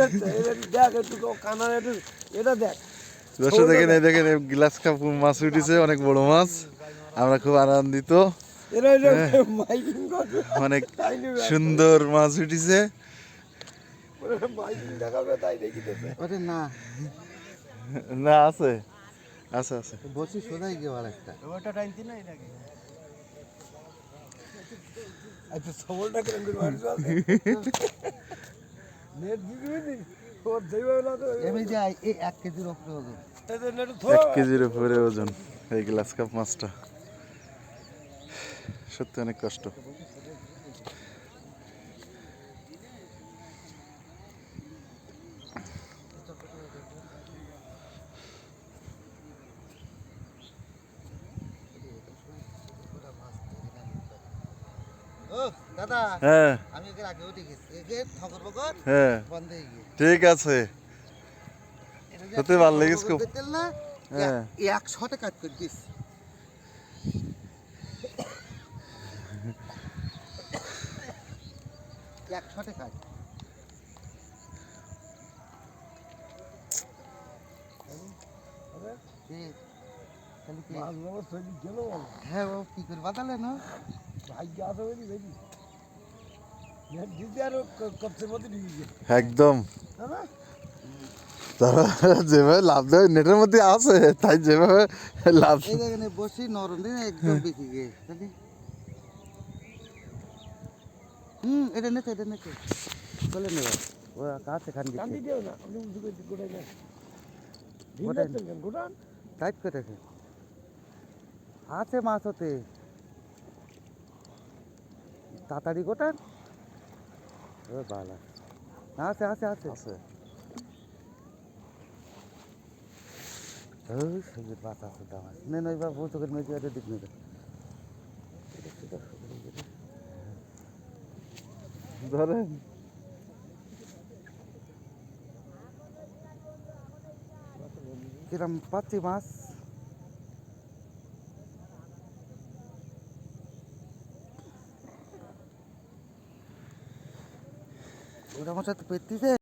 দেখছে? এটা দেখ একটু কানার একটু এটা দেখ। দর্শক দেখেন এই দেখেন এই গ্লাস কাপ মাছ উঠেছে অনেক বড় মাছ। আমরা খুব আনন্দিত। করবে অনেক সুন্দর মাছ উঠেছে। মাইকিং দেখাবে তাই দেখিতেছে ওরে না। না আছে। আছে আছে। বসি সোজাই একটা ওটা টাইনতি নাই নাকি আচ্ছা সবলটা কেন করে নেট দিবি? নি ওর যেভাবে না তো এমনি যাই এই এক কেজির ওপরে ওজন। এদের নেট এক কেজির উপরে ওজন এই গ্লাস কাপ মাছটা। সত্যি অনেক কষ্ট। হ্যাঁ। হ্যাঁ। হয়ে ঠিক আছে। সত্যি ভালো লেগেছে খুব। হ্যাঁ। একশোতে কাজ একশোতে কাজ। হ্যাঁ ও কি করে বাতালে না? দিতে একদম। তারা যেভাবে লাভ দেয় নেটের মধ্যে আছে তাই যেভাবে লাভ বসি নরম দিন একদম গিয়ে। হুম এটা নেতে এটা নেতে চলে নেবে ও কাছে খান টান দিচ্ছে দিও না আপনি উঁচু করে গোটাই না। গোটাই টাইট করে আছে মাছ হতে তাড়াতাড়ি গোটান ও বালা। আছে আছে আছে। আছে। ওই সংগীত মাছ আছে দাম আছে নেন ওইবার বউ চোখের মেয়ে দিয়ে দিক নেবে ধরেন। কিরম পাচ্ছি মাছ? ওরা আমার পেতে পেতিছে